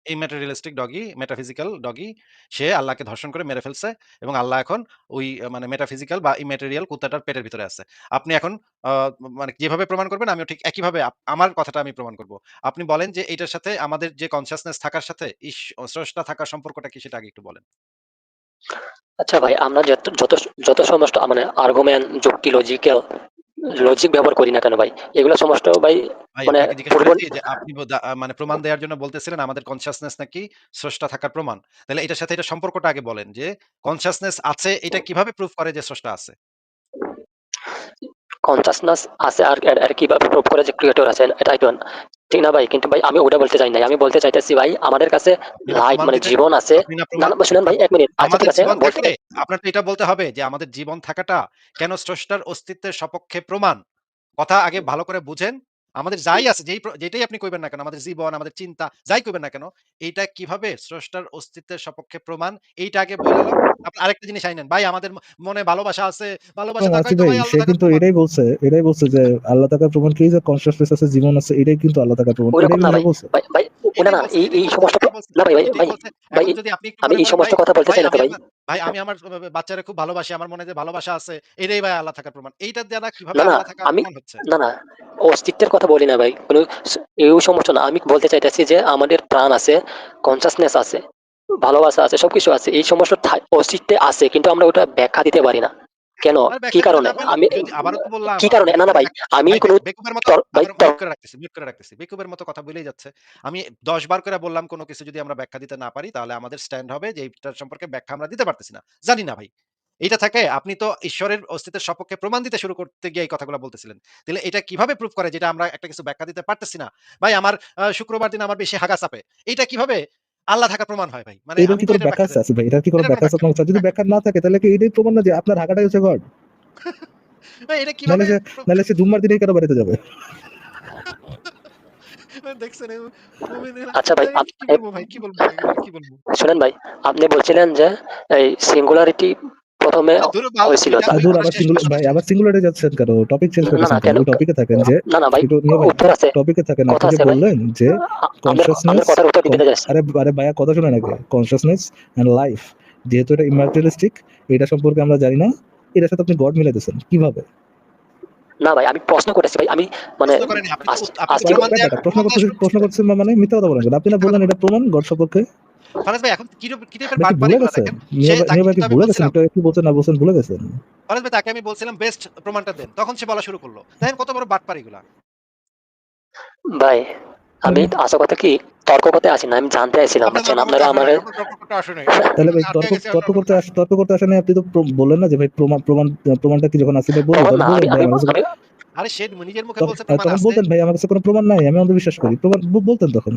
এই ম্যাটেরিয়ালিস্টিক ডগি মেটাফিজিক্যাল ডগি সে আল্লাহকে ধর্ষণ করে মেরে ফেলছে এবং আল্লাহ এখন ওই মানে মেটাফিজিক্যাল বা ইম্যাটেরিয়াল কুত্তাটার পেটের ভিতরে আছে। আপনি এখন মানে যেভাবে প্রমাণ করবেন আমিও ঠিক একইভাবে আমার কথাটা আমি প্রমাণ করব। আপনি বলেন যে এটার সাথে আমাদের যে কনসিয়াসনেস থাকার সাথে স্রষ্টা থাকার সম্পর্কটা কি সেটা আগে একটু বলেন। আচ্ছা ভাই, আমরা যত যত সমস্ত মানে আর্গুমেন্ট যুক্তি লজিক্যাল লজিক ব্যবহার করি না কেন ভাই? এগুলো সমস্ত ভাই মানে আপনি মানে প্রমাণ দেওয়ার জন্য বলতেছিলেন আমাদের কনসিয়াসনেস নাকি স্রষ্টা থাকার প্রমাণ। তাহলে এটার সাথে এটা সম্পর্কটা আগে বলেন যে কনসিয়াসনেস আছে এটা কীভাবে প্রুফ করে যে স্রষ্টা আছে? কনসাসনেস আছে আর আর- কীভাবে প্রুভ করে যে ক্রিয়েটর আছেন এটাই তো ঠিক না ভাই? কিন্তু ভাই আমি ওটা বলতে চাই নাই আমি বলতে চাইতেছি ভাই আমাদের কাছে লাইফ মানে জীবন আছে। না না শুনেন ভাই এক মিনিট আচ্ছা আমাদের ঠিক আছে বলতে আপনার তো এটা বলতে হবে যে আমাদের জীবন থাকাটা কেন স্রষ্টার অস্তিত্বের সপক্ষে প্রমাণ? কথা আগে ভালো করে বুঝেন আমাদের যাই আছে যেই যেটাই আপনি কইবেন না কেন আমাদের জীবন আমাদের চিন্তা যাই কইবেন না কেন এইটা কীভাবে স্রষ্টার অস্তিত্বের সপক্ষে প্রমাণ এইটা আগে বলে। আপনি আরেকটা জিনিস আইনেন ভাই আমাদের মনে ভালোবাসা আছে ভালোবাসা থাকাই তো ভাই সে কিন্তু। এটাই বলছে এটাই বলছে যে আল্লাহ থাকার প্রমাণ কি যে কনসিয়াসনেস আছে জীবন আছে এটাই কিন্তু আল্লাহ থাকার প্রমাণ এটাই ভাই বলছে ভাই ভাই না না এই এই সমস্ত না ভাই ভাই ভাই যদি আপনি আমি এই সমস্ত কথা বলতে চাই না তো ভাই ভাই আমি আমার বাচ্চারা খুব ভালোবাসি আমার মনে যে ভালোবাসা আছে এটাই ভাই আল্লাহ থাকার প্রমাণ। এইটা দ্বারা কীভাবে না, না, আল্লাহ থাকার প্রমাণ হচ্ছে? না না অস্তিত্বের কথা বলি না ভাই কোনো এই সমস্যা না। আমি বলতে চাইতেছি যে আমাদের প্রাণ আছে কনসাসনেস আছে ভালোবাসা আছে সবকিছু আছে এই সমস্যা অস্তিত্বে আছে কিন্তু আমরা ওটা ব্যাখ্যা দিতে পারি না। কেন? কি কারণে? আমি আবারও তো বললাম। কি কারণে? না না ভাই আমি কোনো বেকুবের মতো ভাই, আবার তর- মিউট করে রাখতেছি মিউট করে রাখতেছি বেকুবের মতো কথা বলেই যাচ্ছে। আমি দশ বার করে বললাম কোনো কিছু যদি আমরা ব্যাখ্যা দিতে না পারি তাহলে আমাদের স্ট্যান্ড হবে যে এইটার সম্পর্কে ব্যাখ্যা আমরা দিতে পারতেছি না। জানি না ভাই। এটা থাকে আপনি তো ঈশ্বরের অস্তিত্বের সপক্ষে প্রমাণ দিতে শুরু করতে গিয়ে এই কথাগুলো বলতেছিলেন। তাহলে এটা কীভাবে প্রুফ করে যেটা আমরা একটা কিছু ব্যাখ্যা দিতে পারতেছি না? ভাই আমার শুক্রবার দিন আমার বেশি হাগা চাপে। এটা কীভাবে আল্লাহ থাকা প্রমাণ হয় ভাই। মানে এর কি কোনো ব্যাখ্যা আছে ভাই? এটা কি কোনো ব্যাখ্যা আছে? আপনার কাছে? যদি ব্যাখ্যা না থাকে তাহলে কি এটাই প্রমাণ না যে আপনার হাঁকাটাই হচ্ছে গড ভাই, এটা কি মানে নাহলে সে জুম্মার দিনে কেন বাড়িতে যাবে। আচ্ছা ভাই, কি বলব ভাই? কি বলব ভাই, কি বলব? শুনেন ভাই আপনি বলছিলেন যে এই সিঙ্গুলারিটি প্রথমে হয়েছিল ভাই আবার সিঙ্গুলারে যাচ্ছেন কেন? টপিক চেঞ্জ করতেছেন কেন? টপিকে থাকেন যে না না ভাই উত্তর আছে। টপিকে থাকেন। আপনি বললেন যে আরে আরে ভাইয়া কথা শোনেন আগে। কনসিয়াসনেস এন্ড লাইফ যেহেতু এটা ইমার্টিয়ালিস্টিক এটা সম্পর্কে আমরা জানি না এটার সাথে আপনি গড মিলে দিয়েছেন কীভাবে? না ভাই আমি প্রশ্ন করেছি ভাই আমি মানে প্রশ্ন করতেছেন প্রশ্ন করতেছেন মানে মিথ্যা কথা বলেন। আপনি না বললেন এটা প্রমাণ গড সম্পর্কে? ফারাজ ভাই এখন কি কি টাইপের গেছেন? দেখেন। সে তাকে ভুলে গেছেন? এটা কি বলছেন না বলছেন ভুলে গেছেন? ফারাজ ভাই তাকে আমি বলছিলাম বেস্ট প্রমাণটা দেন। তখন সে বলা শুরু করল। দেখেন কত বড় ভাই আমি আসল কথা কি তর্ক করতে আসি না আমি জানতে আসছিলাম বুঝছেন? আপনারা আমার তাহলে ভাই তর্ক তর্ক করতে আস তর্ক করতে আসেন আপনি তো প্র- বললেন না যে ভাই প্রমাণ প্রমাণ প্রমাণটা কি যখন আরে সে নিজের মুখে বলছে প্রমাণ তখন আছে বলতেন ভাই আমার কাছে কোনো প্রমাণ নাই আমি অন্ধবিশ্বাস করি। প্রমাণ বলতেন তখন।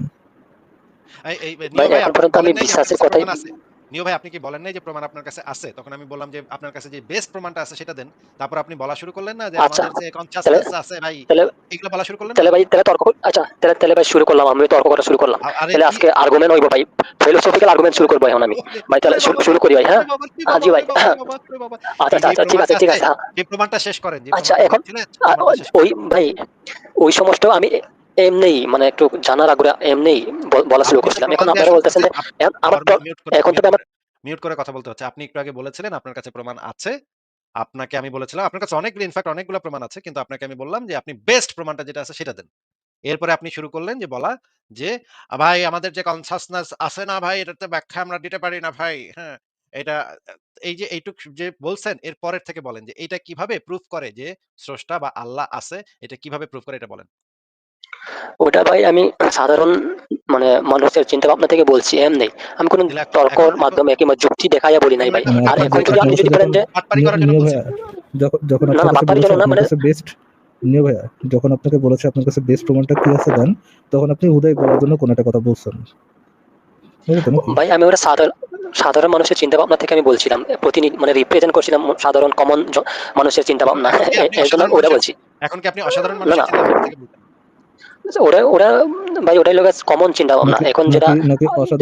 নিও ভাই আপনি পর্যন্ত আমি বলেন নাই যে আপনার বিশ্বাসের কাছে কথাই- প্রমাণ আছে? নিও ভাই আপনি কি বলেন নাই যে প্রমাণ আপনার কাছে আছে? তখন আমি বললাম যে আপনার কাছে যে বেস্ট প্রমাণটা আছে সেটা দেন। তারপর আপনি বলা শুরু করলেন না যে আচ্ছা, আমাদের যে কনসিয়াসনেস আছে ভাই এগুলো বলা শুরু করলেন? তাহলে ভাই তাহলে তর্ক আচ্ছা তাহলে তাহলে ভাই শুরু করলাম আমি তর্ক করা শুরু করলাম। তাহলে আজকে আর্গুমেন্ট হইব ভাই। ফিলোসফিক্যাল আর্গুমেন্ট শুরু করব এখন আমি। ভাই তাহলে শুরু- শুরু করি ভাই হ্যাঁ? হ্যাঁ, জি ভাই। আচ্ছা আচ্ছা আচ্ছা ঠিক আছে ঠিক আছে হ্যাঁ। যে প্রমাণটা শেষ করেন আচ্ছা, এখন- ওই ভাই ওই সমস্ত আমি এমনিই মানে একটু জানার আগ্রহে এমনিই বলা শুরু করছিলাম। এখন আপনারা বলতেছেন যে আমার এখন তবে আমার mute করে কথা বলতে হচ্ছে। আপনি একটু আগে বলেছিলেন আপনার কাছে প্রমাণ আছে। আপনাকে আমি বলেছিলাম আপনার কাছে অনেকগুলো ইনফ্যাক্ট অনেকগুলো প্রমাণ আছে কিন্তু আপনাকে আমি বললাম যে আপনি বেস্ট প্রমাণটা যেটা আছে সেটা দেন। এরপরে আপনি শুরু করলেন যে বলা যে ভাই আমাদের যে কনসাসনেস আছে না ভাই এটার তো ব্যাখ্যা আমরা দিতে পারি না ভাই। হ্যাঁ এটা এই যে এইটুক যে বলছেন এর পরের থেকে বলেন যে এটা কীভাবে প্রুফ করে যে স্রষ্টা বা আল্লাহ আছে এটা কীভাবে প্রুফ করে এটা বলেন? ওটা ভাই আমি সাধারণ মানে মানুষের চিন্তা ভাবনা থেকে বলছি এম নেই। আমি কোনো তর্কর মাধ্যমে কিংবা যুক্তি দেখাইয়া বলি নাই ভাই। আর এখন যদি আপনি যদি বলেন যে যখন যখন না, আপনার না, কাছে জন্য না, মানে- বেস্ট নিয়ে ভাইয়া যখন আপনাকে বলেছে আপনার কাছে বেস্ট প্রমাণটা কি আছে দেন তখন আপনি উদয় বলার জন্য কোনো একটা কথা বলছেন। ভাই আমি ওটা সাধারণ সাধারণ মানুষের চিন্তা ভাবনা থেকে আমি বলছিলাম। প্রতিনিধি মানে রিপ্রেজেন্ট করছিলাম সাধারণ কমন মানুষের চিন্তা ভাবনা ওটা বলছি। এখন কি আপনি অসাধারণ মানুষের চিন্তা ভাবনা থেকে বলছেন? ওরা ওরা ভাই ওটাই কমন চিন্তা ভাবনা। এখন যেটা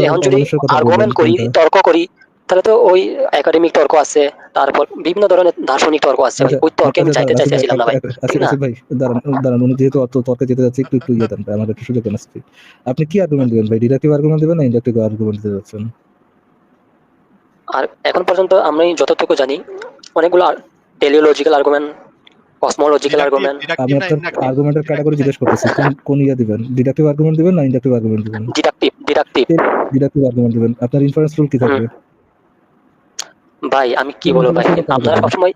এখন যদি আর্গুমেন্ট করি তর্ক করি তাহলে তো ওই একাডেমিক তর্ক আছে তারপর বিভিন্ন ধরনের দার্শনিক তর্ক আছে। আচ্ছা, ওই তর্কে আমি আচ্ছা, যাইতে আচ্ছা, চাইছিলাম না ভাই। আচ্ছা, আচ্ছা, আচ্ছা, ভাই দাঁড়ান দাঁড়ান উনি যেহেতু অত তর্কে যেতে যাচ্ছে একটু একটু ইয়ে দেন ভাই, আমাকে একটু সুযোগ দেন। আপনি কি আর্গুমেন্ট দিবেন ভাই ডিডাকটিভ আর্গুমেন্ট দিবেন না ইন্ডাকটিভ আর্গুমেন্ট দিতে যাচ্ছেন? আর এখন পর্যন্ত আমি যতটুকু জানি অনেকগুলো টেলিওলজিক্যাল আর্গুমেন্ট কসমোলজিক্যাল আর্গুমেন্ট আমি আপনার আর্গুমেন্টের ক্যাটাগরি জিজ্ঞেস করতেছি কোন কোন ইয়ে দিবেন? ডিডাকটিভ আর্গুমেন্ট দিবেন না ইন্ডাকটিভ আর্গুমেন্ট দিবেন? ডিডাকটিভ ডিডাকটিভ ডিডাকটিভ আর্গুমেন্ট দিবেন। আপনার ইনফারেন্স রুল কি থাকবে? ভাই আমি কি বলব ভাই? আপনারা বলো। সবসময়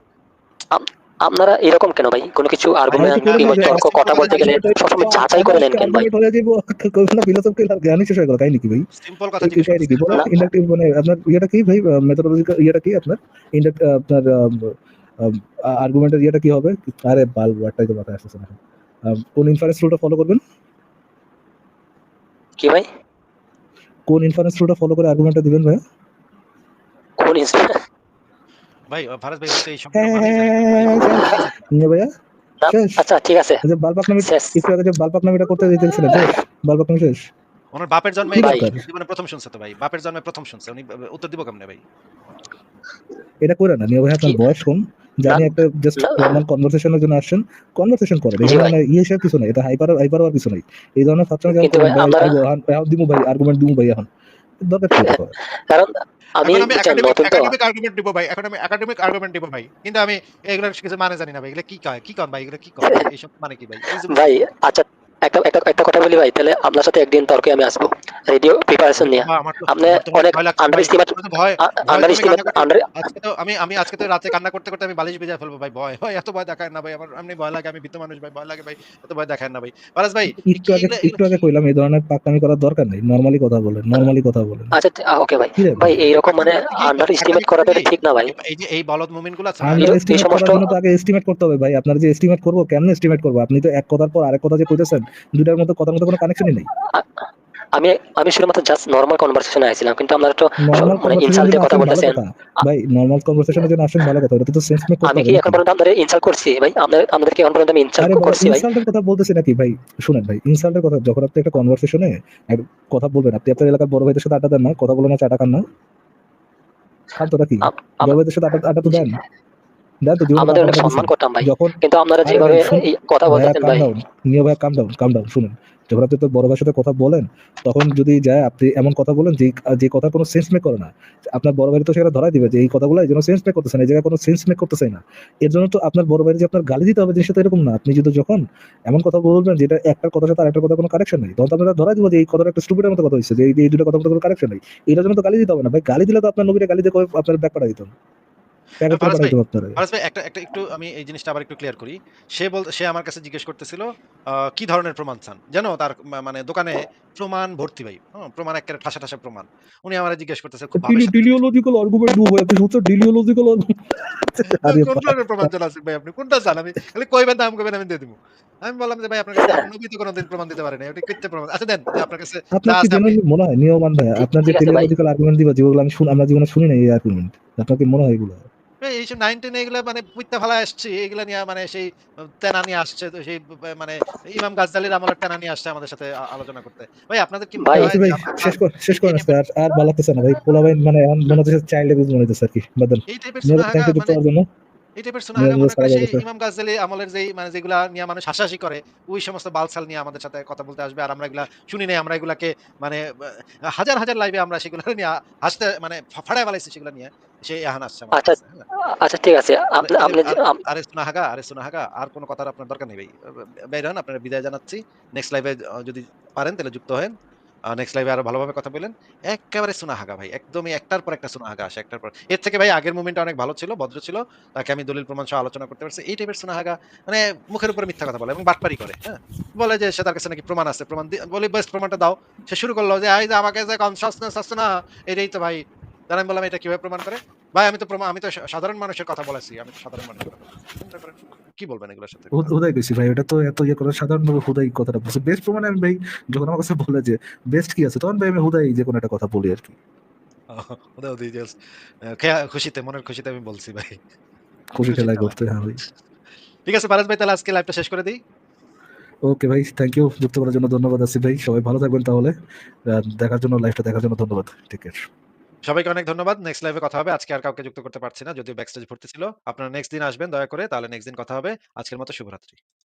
আপনারা এরকম কেন ভাই? কোনো কিছু আর্গুমেন্ট কিংবা তর্ক কথা বলতে গেলে সবসময় যাচাই করে নেন কেন ভাই? হয়ে যাব। কোন ফিলোসফি জ্ঞানী শেষ হয়ে গেল কাহিনী কি ভাই? সিম্পল কথা জিজ্ঞেস কি বলো না। ইন্ডাকটিভ মানে আপনার ইয়েটা কি ভাই? মেথোডোলজিক্যাল ইয়েটা কি আপনার? ইন্ডাক্ট আপনার আর্গুমেন্টের ইয়েটা কি হবে? আরে বাল ওয়ার্ডটাই তো মাথায় আসতেছে না কোন ইনফারেন্স রুলটা ফলো করবেন? কি ভাই? কোন ইনফারেন্স রুলটা ফলো করে আর্গুমেন্টটা দিবেন ভাই কোন ভাই ভারত ভাই এই হ্যাঁ, সম্পর্কে নিয়ে ভাইয়া? আচ্ছা ঠিক আছে। যে বালপাক নামে একটু আগে যে বালপাক নামিটা করতে দিতেছিলেন শেষ। বালপাক নামি শেষ। ওনার বাপের জন্মে জীবনে প্রথম শুনছে তো ভাই। বাপের জন্মে প্রথম শুনছে। উনি উত্তর দিব কেমনে ভাই? এটা করে না নিয়ে ভাই আপনার বয়স কম। জানি একটা জাস্ট নরমাল কনভারসেশনের জন্য আসছেন। কনভারসেশন করেন। এই ধরনের মানে ইয়ে হিসাব কিছু নাই। এটা হাইপার হাইপার আর কিছু নাই। এই ধরনের এখন- এখন দিমু ভাই আর্গুমেন্ট দিমু ভাই এখন। দরকার কি কারণ আমি একাডেমিক একাডেমিক আর্গুমেন্ট দিব ভাই। এখন আমি একাডেমিক আর্গুমেন্ট দিব ভাই। কিন্তু আমি এগুলোর কিছু মানে জানি না ভাই। এগুলো কি কয়? কি কন ভাই? এগুলো কি কয়? এইসব মানে কি ভাই? ভাই আচ্ছা একটা একটা একটা কথা বলি ভাই তাহলে আপনার সাথে একদিন তর্কে আমি আসব। রেডিও প্রিপারেশন নিয়ে। আপনি অনেক ভাই। Underestimate underestimate under আজকে তো আমি আমি আজকে তো রাতে কান্না করতে করতে আমি বালিশ ভিজা ফেলব ভাই। ভয় ভয় এত ভয় দেখায় না ভাই। আমার এমনি ভয় লাগে আমি ভীত মানুষ ভাই। ভয় লাগে ভাই। এত ভয় দেখায় না ভাই। পারাস ভাই একটু আগে একটু আগে কইলাম এই ধরনের পাকনামি করার দরকার নেই। নরমালি কথা বলেন নরমালি কথা বলেন। আচ্ছা ওকে ভাই। কি রে ভাই? এইরকম মানে আন্ডার এস্টিমেট করাটা ঠিক না ভাই। এই যে এই বলদ মুমিনগুলো আন্ডার এই এস্টিমেট সমস্ত- করার জন্য তো আগে এস্টিমেট করতে হবে ভাই। আপনার যে এস্টিমেট করব কেমন এস্টিমেট করব? আপনি তো এক কথার পর আরেক কথা যে কইতেছেন দুটার মধ্যে কথার মধ্যে কোনো কানেকশনই নেই। আমি আমি শুধুমাত্র জাস্ট নর্মাল কনভারসেশনে আইছিলাম কিন্তু আপনারা তো মানে ইনসাল্টের জন্য কথা বলতেছেন। ভাই নরমাল কনভারসেশনের জন্য আসেন ভালো কথা এটা তো সেন্স মেক আমি কি এখন পর্যন্ত আপনাদের ইনসাল্ট করছি? ভাই আপনাদের আপনাদেরকে এখন পর্যন্ত আমি ইনসাল্ট করছি ভাই। ইনসাল্টের কথা বলতেছি নাকি? ভাই শুনেন ভাই ইনসাল্টের কথা যখন আপনি একটা কনভারসেশনে কথা বলবেন আপনি আপনার এলাকার বড় ভাইদের সাথে আড্ডা দেন না কথা বলেন না চাটা খান না। খান কি আম- আম- বড় ভাইদের সাথে আড্ডা তো দেন। তো জীবনে আমাদের অনেক সম্মান করতাম ভাই। কিন্তু আপনারা যেভাবে ভাই, শুন- এই কথা বলতেছেন ভাই। নিয়ে ভাই কাম ডাউন কাম ডাউন শুনুন। যখন আপনি তো বড় ভাইয়ের সাথে কথা বলেন তখন যদি যায় আপনি এমন কথা বলেন যে যে কথা কোনো সেন্স মেক করে না। আপনার বড় ভাই তো সেটা ধরাই দিবে যে এই কথাগুলো এই জন্য সেন্স মেক করতেছে না এই জায়গায় কোনো সেন্স মেক করতেছে না। এর জন্য তো আপনার বড় ভাই যে আপনার গালি দিতে হবে জিনিসটা তো এরকম না। আপনি যদি যখন এমন কথা বলবেন যেটা একটার কথার সাথে আরেকটার কথা কোনো কারেকশন নেই তখন আপনারা ধরাই দিব যে এই কথাটা একটা স্টুপিডের মতো কথা হচ্ছে যে এই দুটো কথা কোনো কারেকশন নেই। এটার জন্য তো গালি দিতে হবে না। ভাই গালি দিলে তো আপনার নবীরে গালি দিয়ে আপনার ব্যাক ফারাজ করা ভাই, একটা একটা একটু আমি এই জিনিসটা আবার একটু ক্লিয়ার করি। সে বল সে আমার কাছে জিজ্ঞেস করতেছিল কি ধরনের প্রমাণ চান? জানো তার মানে দোকানে প্রমাণ ভর্তি ভাই হ্যাঁ, প্রমাণ একেবারে ঠাসা ঠাসা প্রমাণ। উনি আমার জিজ্ঞেস করতেছে খুব ভাবের সাথে- আর্গুমেন্ট দিব ভাই আপনি হচ্ছে টেলিওলজিক্যাল আরে কোন ধরনের প্রমাণ চান আসিফ ভাই আপনি? কোনটা চান? আমি খালি কইবেন দাম কইবেন আমি দিয়ে দিব। আমি বললাম যে ভাই আপনার কাছে নবী তো কোনোদিন প্রমাণ দিতে পারে না ওটা প্রমাণ আচ্ছা দেন আপনার কাছে আপনার কি মনে হয় নিয়মান ভাই আপনার যে আর্গুমেন্ট দিবা যেগুলো আমি শুন আমরা জীবনে শুনি না এই আর্গুমেন্ট আপনার কি মনে হয় এগুলো? এই এইসব এগুলো মানে পুইতা ফেলা আসছে এগুলো নিয়ে মানে সেই তেনা নিয়ে আসছে তো সেই মানে ইমাম গাজদালির আমলের তেনা নিয়ে আসছে আমাদের সাথে আলোচনা করতে। ভাই আপনাদের কি ভাই, শেষ কর শেষ করেন আর ভালো লাগতেছে না ভাই। পোলা ভাই মানে মনে হচ্ছে চাইল্ড লেভেল মনে হচ্ছে আর কি বাদন এই টাইপের মানে এই টাইপের নিয়ে সুনাহাগা মনে করে সেই ইমাম আমলের যেই মানে যেগুলা নিয়ে মানুষ হাসাহাসি করে ওই সমস্ত বালসাল নিয়ে আমাদের সাথে কথা বলতে আসবে। আর আমরা এগুলা শুনি নাই আমরা এগুলাকে মানে হাজার হাজার লাইভে আমরা সেগুলো নিয়ে হাসতে মানে ফাড়ায় বালাইছি সেগুলো নিয়ে। সেই আহান আসছে আচ্ছা, হ্যাঁ। আচ্ছা ঠিক আছে। আপনি আরে- সুনাহাগা আরে সুনাহাগা আর কোনো কথার আপনার দরকার নেই ভাই। বের হন আপনার বিদায় জানাচ্ছি। নেক্সট লাইভে যদি পারেন তাহলে যুক্ত হন নেক্সট লাইভে আরও ভালোভাবে কথা বলেন একেবারে সোনাহাগা ভাই, একদমই একটার পর একটা সোনাহাগা আসে, একটার পর। এর থেকে ভাই আগের মুভমেন্টটা অনেক ভালো ছিল, ভদ্র ছিল, তাকে আমি দলিল প্রমাণ সহ আলোচনা করতে পারছি। এই টাইপের সোনাহাগা মানে মুখের উপরে মিথ্যা কথা বলে এবং বাটপারি করে হ্যাঁ। বলে যে সে তার কাছে নাকি প্রমাণ আছে, প্রমাণ বলি বেস্ট প্রমাণটা দাও। সে শুরু করল যে আমাকে যে কনসাসনেস না। এটাই তো ভাই। তারা আমি বললাম, এটা কীভাবে প্রমাণ করে? ভাই আমি তো প্রমাণ আমি তো সাধারণ মানুষের কথা বলেছি আমি তো সাধারণ মানুষের কথা করেন, কি বলবেন এগুলোর সাথে? হুদ- হুদাই গেছি ভাই এটা তো এত ইয়ে করে সাধারণভাবে হুদাই কথাটা বলছে। বেস্ট প্রমাণে আমি ভাই যখন আমার কাছে বলে যে বেস্ট কি আছে? তখন ভাই আমি হুদাই যে কোনো একটা কথা বলি আর কি। খুশিতে মনের খুশিতে আমি বলছি ভাই। খুশি ঠেলায় করতে হ্যাঁ ভাই। ঠিক আছে পারাস ভাই তাহলে আজকে লাইভটা শেষ করে দিই। ওকে ভাই থ্যাংক ইউ যুক্ত করার জন্য ধন্যবাদ আসিফ ভাই। সবাই ভালো থাকবেন তাহলে। দেখার জন্য লাইভটা দেখার জন্য ধন্যবাদ। ঠিক আছে সবাইকে অনেক ধন্যবাদ। নেক্সট লাইভে কথা হবে। আজকে আর কাউকে যুক্ত করতে পারছি না, যদিও ব্যাকস্টেজ ভর্তি ছিল। আপনারা নেক্সট দিন আসবেন, দয়া করে। তাহলে নেক্সট দিন কথা হবে। আজকের মতো শুভরাত্রি।